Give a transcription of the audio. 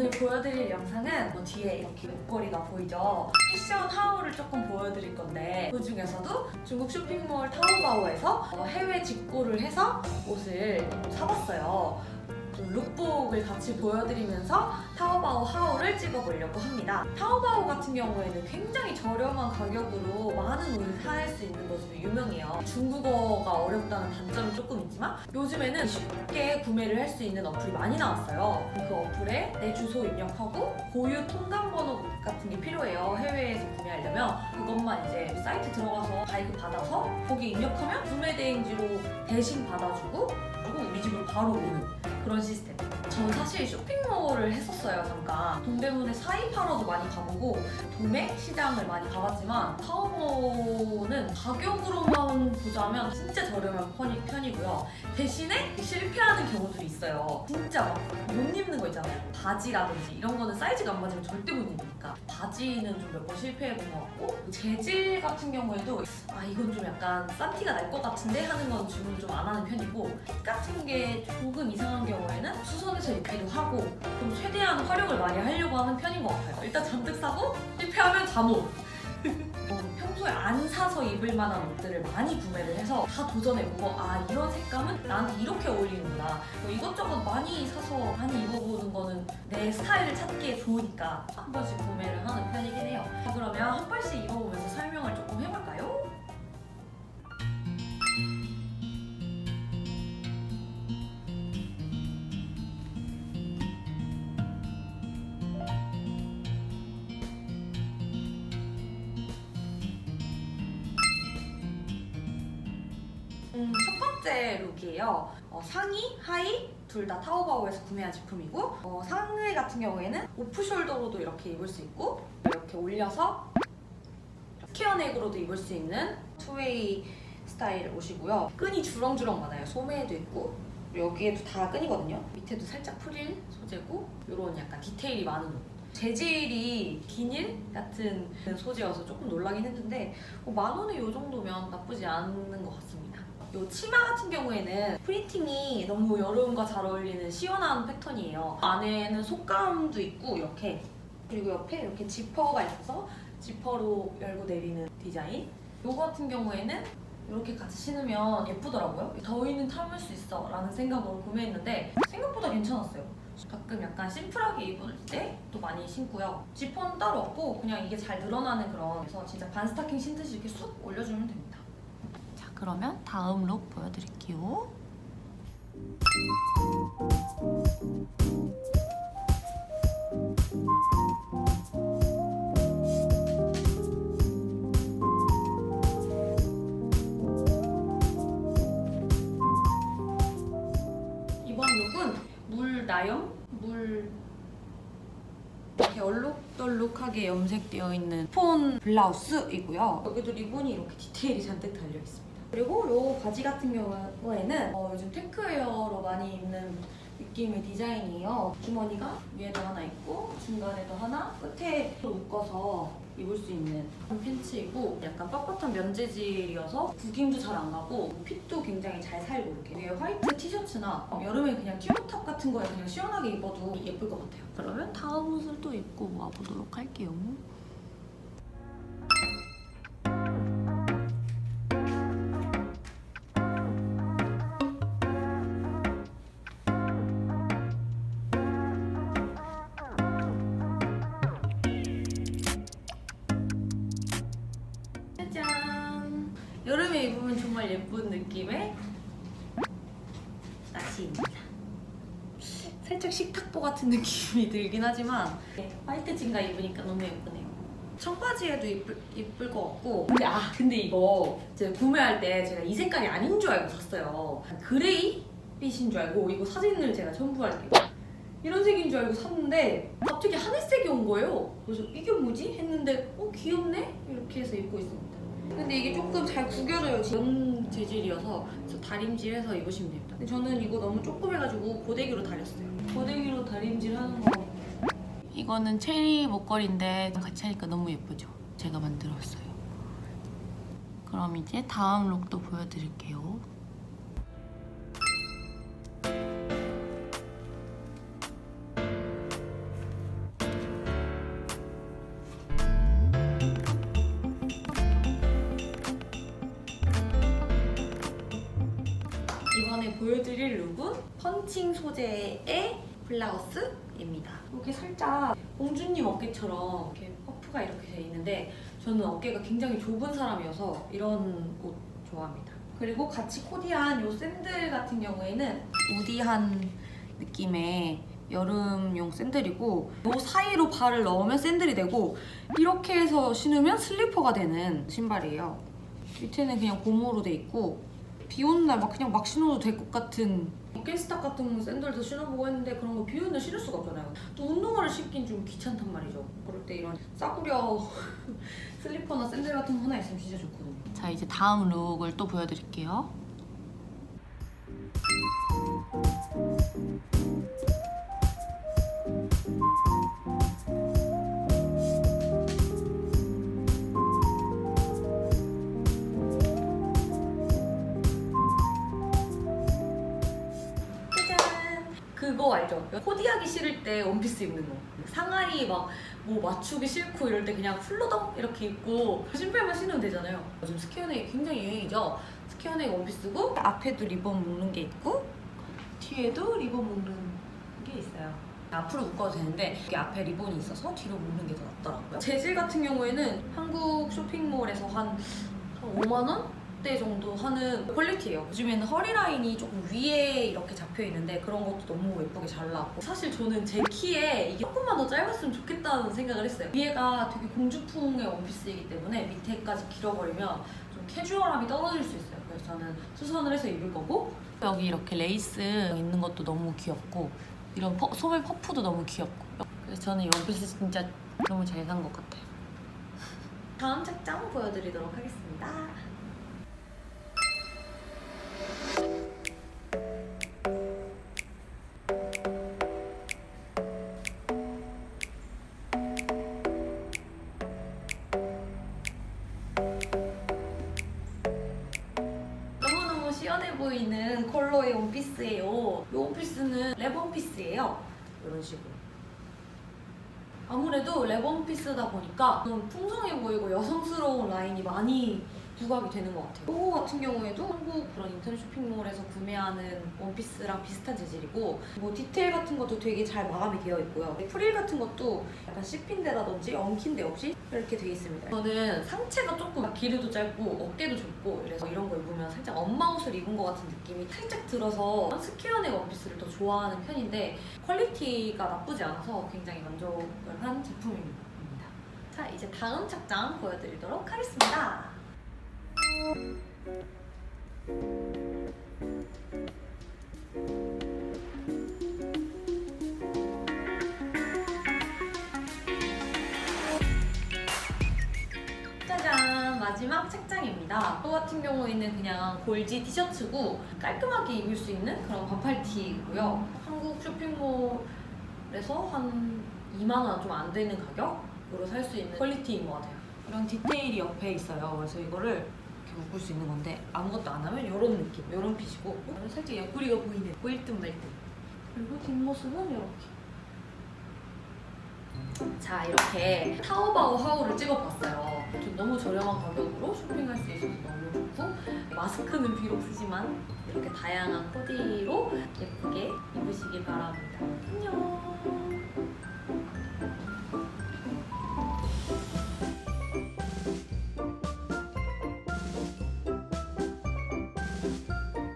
오늘 보여드릴 영상은 뭐 뒤에 이렇게 목걸이가 보이죠? 패션 하울을 조금 보여드릴 건데 그 중에서도 중국 쇼핑몰 타오바오에서 어, 해외 직구를 해서 옷을 사봤어요. 좀 룩북을 같이 보여드리면서 타오바오 하울을 찍어보려고 합니다. 타오바오 같은 경우에는 굉장히 저렴한 가격으로 많은 옷을 살 수 있는 것으로 유명해요. 중국어가 어렵다는 단점이 조금 있지만 요즘에는 쉽게 구매를 할 수 있는 어플이 많이 나왔어요. 그 어플에 내 주소 입력하고 고유 통관번호 같은 게 필요해요. 해외에서 구매하려면 그것만 이제 사이트 들어가서 가입 받아서 거기 입력하면 구매 대행지로 대신 받아주고 그리고 우리 집으로 바로 오는 그런 시스템. 저는 사실 쇼핑몰을 했었어요 잠깐. 동대문에 사입하러도 많이 가보고 도매 시장을 많이 가봤지만 타오보는 가격으로만 보자면 진짜 저렴한 편이, 편이고요. 대신에 실패하는 경우들이 있어요. 진짜 막 못 입는 거 있잖아요. 바지라든지 이런 거는 사이즈가 안 맞으면 절대 못 입으니까. 바지는 좀 몇 번 실패해본 것 같고 재질 같은 경우에도 아 이건 좀 약간 싼 티가 날 것 같은데 하는 건 주문 좀 안 하는 편이고 핏 같은 게 조금 이상한 경우에는 수선 해서 입기도 하고 좀 최대한 활용을 많이 하려고 하는 편인 것 같아요. 일단 잔뜩 사고 실패하면 잠옷. 어, 평소에 안 사서 입을 만한 옷들을 많이 구매를 해서 다 도전해보고 아 이런 색감은 나한테 이렇게 어울리는구나 뭐 이것저것 많이 사서 많이 입어보는 거는 내 스타일을 찾기에 좋으니까 한 번씩 구매를 하는 편이긴 해요 자, 그러면 한 벌씩 입어보면서 설명을 조금 해볼까요? 번째 룩이에요. 어, 상의, 하의 둘 다 타오바오에서 구매한 제품이고 어, 상의 같은 경우에는 오프숄더로도 이렇게 입을 수 있고 이렇게 올려서 스퀘어넥으로도 입을 수 있는 투웨이 스타일 옷이고요. 끈이 주렁주렁 많아요. 소매에도 있고 여기에도 다 끈이거든요. 밑에도 살짝 프릴 소재고 이런 약간 디테일이 많은 옷. 재질이 비닐 같은 소재여서 조금 놀라긴 했는데 어, 만 원에 이 정도면 나쁘지 않은 것 같습니다. 이 치마 같은 경우에는 프린팅이 너무 여름과 잘 어울리는 시원한 패턴이에요. 안에는 속감도 있고 이렇게 그리고 옆에 이렇게 지퍼가 있어서 지퍼로 열고 내리는 디자인. 이 같은 경우에는 이렇게 같이 신으면 예쁘더라고요. 더위는 참을 수 있어 라는 생각으로 구매했는데 생각보다 괜찮았어요. 가끔 약간 심플하게 입을 때 또 많이 신고요. 지퍼는 따로 없고 그냥 이게 잘 늘어나는 그런 그래서 진짜 반 스타킹 신듯이 이렇게 쑥 올려주면 됩니다. 자 그러면 다음 룩 보여드릴게요. 이번 룩은 물 나염? 물 이렇게 얼룩덜룩하게 염색되어 있는 폰 블라우스이고요. 여기도 리본이 이렇게 디테일이 잔뜩 달려 있습니다. 그리고 이 바지 같은 경우에는 어, 요즘 테크웨어로 많이 입는 느낌의 디자인이에요. 주머니가 위에도 하나 있고 중간에도 하나 끝에 또 묶어서 입을 수 있는 팬츠이고 약간 뻣뻣한 면재질이어서 구김도 잘 안 가고 핏도 굉장히 잘 살고 이렇게 위에 화이트 티셔츠나 어, 여름에 그냥 튜브탑 같은 거에 그냥 시원하게 입어도 예쁠 것 같아요. 그러면 다음 옷을 또 입고 와보도록 할게요. 입으면 정말 예쁜 느낌의 나시입니다. 살짝 식탁보 같은 느낌이 들긴 하지만 화이트 진가 입으니까 너무 예쁘네요. 청바지에도 예쁠, 예쁠 것 같고 근데 아 근데 이거 제가 구매할 때 제가 이 색깔이 아닌 줄 알고 샀어요. 그레이 빛인 줄 알고 이거 사진을 제가 첨부할게요. 이런 색인 줄 알고 샀는데 갑자기 하늘색이 온 거예요. 그래서 이게 뭐지? 했는데 어 귀엽네? 이렇게 해서 입고 있습니다. 근데 이게 조금 잘 구겨져요. 면 재질이어서 그래서 다림질해서 입으시면 됩니다. 근데 저는 이거 너무 조그매가지고 고데기로 다렸어요. 고데기로 다림질 하는 거. 이거는 체리 목걸이인데 같이 하니까 너무 예쁘죠? 제가 만들었어요. 그럼 이제 다음 룩도 보여드릴게요. 보여드릴 룩은 펀칭 소재의 블라우스입니다. 이렇게 살짝 공주님 어깨처럼 이렇게 퍼프가 이렇게 돼 있는데 저는 어깨가 굉장히 좁은 사람이어서 이런 옷 좋아합니다. 그리고 같이 코디한 이 샌들 같은 경우에는 우디한 느낌의 여름용 샌들이고 이 사이로 발을 넣으면 샌들이 되고 이렇게 해서 신으면 슬리퍼가 되는 신발이에요. 밑에는 그냥 고무로 돼 있고 비 오는 날 막 그냥 막 신어도 될 것 같은 어깨스탁 같은 샌들도 신어보고 했는데 그런 거 비 오는 날 신을 수가 없잖아요. 또 운동화를 신긴 좀 귀찮단 말이죠. 그럴 때 이런 싸구려 슬리퍼나 샌들 같은 거 하나 있으면 진짜 좋거든요. 자 이제 다음 룩을 또 보여드릴게요. 알죠? 코디하기 싫을 때 원피스 입는 거. 상하이 막 뭐 맞추기 싫고 이럴 때 그냥 훌러덩 이렇게 입고 신발만 신으면 되잖아요. 요즘 스퀘어넥 굉장히 유행이죠. 스퀘어넥 원피스고 앞에도 리본 묶는 게 있고 뒤에도 리본 묶는 게 있어요. 앞으로 묶어도 되는데 여기 앞에 리본이 있어서 뒤로 묶는 게 더 낫더라고요. 재질 같은 경우에는 한국 쇼핑몰에서 한, 한 5만 원? 대 정도 하는 퀄리티예요. 요즘에는 허리 라인이 조금 위에 이렇게 잡혀 있는데 그런 것도 너무 예쁘게 잘 나왔고 사실 저는 제 키에 이게 조금만 더 짧았으면 좋겠다는 생각을 했어요. 위에가 되게 공주풍의 원피스이기 때문에 밑에까지 길어버리면 좀 캐주얼함이 떨어질 수 있어요. 그래서 저는 수선을 해서 입을 거고 여기 이렇게 레이스 있는 것도 너무 귀엽고 이런 퍼, 소매 퍼프도 너무 귀엽고 그래서 저는 이 원피스 진짜 너무 잘 산 것 같아요. 다음 책장 보여드리도록 하겠습니다. 컬러의 원피스예요. 이 원피스는 랩 원피스예요. 이런 식으로. 아무래도 랩 원피스다 보니까 좀 풍성해 보이고 여성스러운 라인이 많이 부각이 되는 것 같아요. 이거 같은 경우에도 한국 그런 인터넷 쇼핑몰에서 구매하는 원피스랑 비슷한 재질이고 뭐 디테일 같은 것도 되게 잘 마감이 되어 있고요. 프릴 같은 것도 약간 씹힌 데라든지 엉킨 데 없이 이렇게 되어 있습니다. 저는 상체가 조금 길이도 짧고 어깨도 좁고 그래서 이런 거 입으면 살짝 엄마 옷을 입은 것 같은 느낌이 살짝 들어서 스퀘어넥 원피스를 더 좋아하는 편인데 퀄리티가 나쁘지 않아서 굉장히 만족을 한 제품입니다. 자 이제 다음 착장 보여드리도록 하겠습니다. 짜잔 마지막 책장입니다. 또 같은 경우에는 그냥 골지 티셔츠고 깔끔하게 입을 수 있는 그런 반팔티고요. 한국 쇼핑몰에서 한 2만 원 좀 안 되는 가격으로 살 수 있는 퀄리티인 것 같아요. 이런 디테일이 옆에 있어요. 그래서 이거를 이렇게 묶을 수 있는 건데 아무것도 안 하면 이런 느낌, 이런 핏이고 살짝 옆구리가 보이는 보일 듯 말 듯. 그리고 뒷모습은 이렇게. 자 이렇게 타오바오 하울을 찍어봤어요. 좀 너무 저렴한 가격으로 쇼핑할 수 있어서 너무 좋고 마스크는 비록 쓰지만 이렇게 다양한 코디로 예쁘게 입으시길 바랍니다.